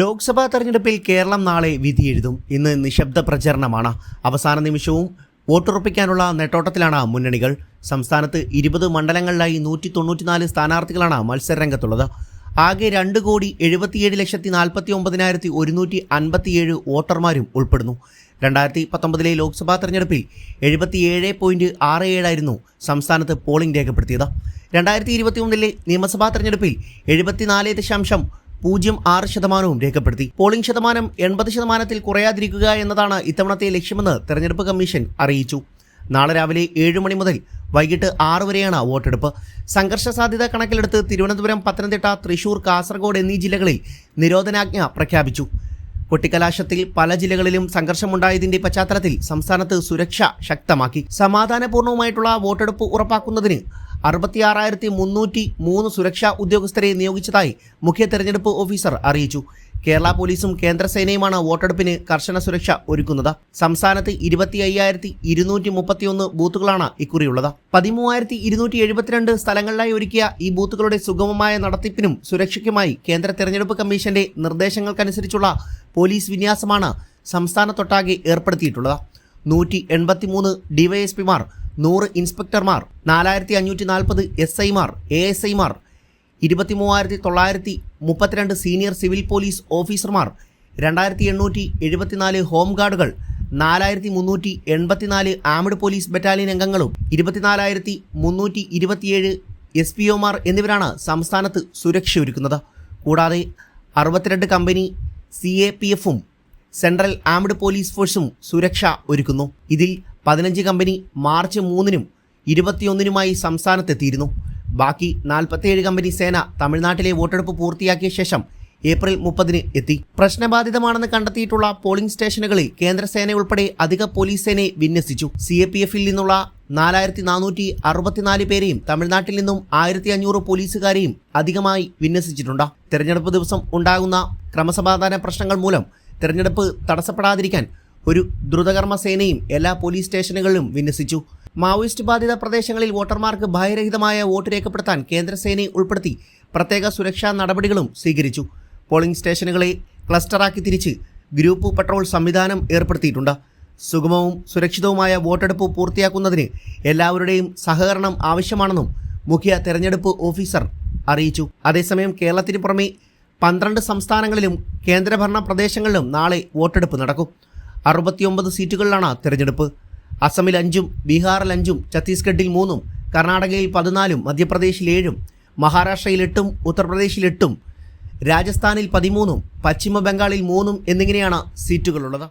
ലോക്സഭാ തെരഞ്ഞെടുപ്പിൽ കേരളം നാളെ വിധിയെഴുതും. ഇന്ന് നിശബ്ദ പ്രചരണമാണ്. അവസാന നിമിഷവും വോട്ടുറപ്പിക്കാനുള്ള നെട്ടോട്ടത്തിലാണ് മുന്നണികൾ. സംസ്ഥാനത്ത് ഇരുപത് മണ്ഡലങ്ങളിലായി നൂറ്റി തൊണ്ണൂറ്റിനാല് സ്ഥാനാർത്ഥികളാണ് മത്സരരംഗത്തുള്ളത്. ആകെ രണ്ട് കോടി എഴുപത്തിയേഴ് ലക്ഷത്തി നാൽപ്പത്തി ഒമ്പതിനായിരത്തി ഒരുന്നൂറ്റി അൻപത്തിയേഴ് വോട്ടർമാരും ഉൾപ്പെടുന്നു. രണ്ടായിരത്തി പത്തൊമ്പതിലെ ലോക്സഭാ തെരഞ്ഞെടുപ്പിൽ എഴുപത്തിയേഴ് പോയിന്റ് ആറ് ഏഴായിരുന്നു സംസ്ഥാനത്ത് പോളിംഗ് രേഖപ്പെടുത്തിയത്. രണ്ടായിരത്തി ഇരുപത്തി ഒന്നിലെ നിയമസഭാ തെരഞ്ഞെടുപ്പിൽ എഴുപത്തിനാല് ദശാംശം പൂജ്യം ആറ് ശതമാനവും രേഖപ്പെടുത്തി. പോളിംഗ് ശതമാനം എൺപത് ശതമാനത്തിൽ കുറയാതിരിക്കുക എന്നതാണ് ഇത്തവണത്തെ ലക്ഷ്യമെന്ന് തെരഞ്ഞെടുപ്പ് കമ്മീഷൻ അറിയിച്ചു. നാളെ രാവിലെ ഏഴ് മണി മുതൽ വൈകിട്ട് ആറ് വരെയാണ് വോട്ടെടുപ്പ്. സംഘർഷ സാധ്യത കണക്കിലെടുത്ത് തിരുവനന്തപുരം പത്തനംതിട്ട തൃശൂർ കാസർഗോഡ് എന്നീ ജില്ലകളിൽ നിരോധനാജ്ഞ പ്രഖ്യാപിച്ചു. കൊട്ടിക്കലാശത്തിൽ പല ജില്ലകളിലും സംഘർഷമുണ്ടായതിന്റെ പശ്ചാത്തലത്തിൽ സംസ്ഥാനത്ത് സുരക്ഷ ശക്തമാക്കി. സമാധാനപൂർണവുമായിട്ടുള്ള വോട്ടെടുപ്പ് ഉറപ്പാക്കുന്നതിന് അറുപത്തിയാറായിരത്തി മുന്നൂറ്റി മൂന്ന് സുരക്ഷാ ഉദ്യോഗസ്ഥരെ നിയോഗിച്ചതായി മുഖ്യ തെരഞ്ഞെടുപ്പ് ഓഫീസർ അറിയിച്ചു. കേരള പോലീസും കേന്ദ്രസേനയുമാണ് വോട്ടെടുപ്പിന് കർശന സുരക്ഷ ഒരുക്കുന്നത്. സംസ്ഥാനത്ത് ഇരുപത്തി അയ്യായിരത്തി ഇരുന്നൂറ്റി മുപ്പത്തിയൊന്ന് ബൂത്തുകളാണ് ഇക്കുറിയുള്ളത്. പതിമൂവായിരത്തി ഇരുന്നൂറ്റി എഴുപത്തിരണ്ട് സ്ഥലങ്ങളിലായി ഒരുക്കിയ ഈ ബൂത്തുകളുടെ സുഗമമായ നടത്തിപ്പിനും സുരക്ഷയ്ക്കുമായി കേന്ദ്ര തെരഞ്ഞെടുപ്പ് കമ്മീഷന്റെ നിർദ്ദേശങ്ങൾക്കനുസരിച്ചുള്ള പോലീസ് വിന്യാസമാണ് സംസ്ഥാനത്തൊട്ടാകെ ഏർപ്പെടുത്തിയിട്ടുള്ളത്. നൂറ്റി എൺപത്തിമൂന്ന് ഡിവൈഎസ്പിമാർ നൂറ് ഇൻസ്പെക്ടർമാർ നാലായിരത്തി അഞ്ഞൂറ്റി നാൽപ്പത് എസ് ഐമാർ എ എസ് ഐമാർ ഇരുപത്തി മൂവായിരത്തി തൊള്ളായിരത്തി മുപ്പത്തിരണ്ട് സീനിയർ സിവിൽ പോലീസ് ഓഫീസർമാർ രണ്ടായിരത്തി എണ്ണൂറ്റി എഴുപത്തിനാല് ഹോം ഗാർഡുകൾ നാലായിരത്തി മുന്നൂറ്റി എൺപത്തിനാല് ആംഡ് പോലീസ് ബറ്റാലിയൻ അംഗങ്ങളും ഇരുപത്തിനാലായിരത്തി മുന്നൂറ്റി ഇരുപത്തിയേഴ് എസ് പി ഒമാർ എന്നിവരാണ് സംസ്ഥാനത്ത് സുരക്ഷയൊരുക്കുന്നത്. കൂടാതെ അറുപത്തിരണ്ട് കമ്പനി സി എ പി എഫും സെൻട്രൽ ആംഡ് പോലീസ് ഫോഴ്സും സുരക്ഷ ഒരുക്കുന്നു. ഇതിൽ പതിനഞ്ച് കമ്പനി മാർച്ച് മൂന്നിനും ഇരുപത്തിയൊന്നിനുമായി സംസ്ഥാനത്തെത്തിയിരുന്നു. ബാക്കി നാൽപ്പത്തിയേഴ് കമ്പനി സേന തമിഴ്നാട്ടിലെ വോട്ടെടുപ്പ് പൂർത്തിയാക്കിയ ശേഷം ഏപ്രിൽ മുപ്പതിന് എത്തി. പ്രശ്നബാധിതമാണെന്ന് കണ്ടെത്തിയിട്ടുള്ള പോളിംഗ് സ്റ്റേഷനുകളിൽ കേന്ദ്രസേന ഉൾപ്പെടെ അധിക പോലീസ് സേനയെ വിന്യസിച്ചു. സി എ പി എഫിൽ നിന്നുള്ള നാലായിരത്തി നാനൂറ്റി അറുപത്തിനാല് പേരെയും തമിഴ്നാട്ടിൽ നിന്നും ആയിരത്തി അഞ്ഞൂറ് പോലീസുകാരെയും അധികമായി വിന്യസിച്ചിട്ടുണ്ട്. തെരഞ്ഞെടുപ്പ് ദിവസം ഉണ്ടാകുന്ന ക്രമസമാധാന പ്രശ്നങ്ങൾ മൂലം തെരഞ്ഞെടുപ്പ് തടസ്സപ്പെടാതിരിക്കാൻ ഒരു ദ്രുതകർമ്മ സേനയും എല്ലാ പോലീസ് സ്റ്റേഷനുകളിലും വിന്യസിച്ചു. മാവോയിസ്റ്റ് ബാധിത പ്രദേശങ്ങളിൽ വോട്ടർമാർക്ക് ഭയരഹിതമായ വോട്ട് രേഖപ്പെടുത്താൻ കേന്ദ്രസേനയെ ഉൾപ്പെടുത്തി പ്രത്യേക സുരക്ഷാ നടപടികളും സ്വീകരിച്ചു. പോളിംഗ് സ്റ്റേഷനുകളെ ക്ലസ്റ്ററാക്കി തിരിച്ച് ഗ്രൂപ്പ് പട്രോൾ സംവിധാനം ഏർപ്പെടുത്തിയിട്ടുണ്ട്. സുഗമവും സുരക്ഷിതവുമായ വോട്ടെടുപ്പ് പൂർത്തിയാക്കുന്നതിന് എല്ലാവരുടെയും സഹകരണം ആവശ്യമാണെന്നും മുഖ്യ തെരഞ്ഞെടുപ്പ് ഓഫീസർ അറിയിച്ചു. അതേസമയം കേരളത്തിന് പുറമെ പന്ത്രണ്ട് സംസ്ഥാനങ്ങളിലും കേന്ദ്രഭരണ പ്രദേശങ്ങളിലും നാളെ വോട്ടെടുപ്പ് നടക്കും. അറുപത്തിയൊമ്പത് സീറ്റുകളിലാണ് തെരഞ്ഞെടുപ്പ്. അസമിൽ അഞ്ചും ബീഹാറിൽ അഞ്ചും ഛത്തീസ്ഗഡിൽ മൂന്നും കർണാടകയിൽ പതിനാലും മധ്യപ്രദേശിൽ ഏഴും മഹാരാഷ്ട്രയിൽ എട്ടും ഉത്തർപ്രദേശിൽ എട്ടും രാജസ്ഥാനിൽ പതിമൂന്നും പശ്ചിമ ബംഗാളിൽ മൂന്നും എന്നിങ്ങനെയാണ് സീറ്റുകളുള്ളത്.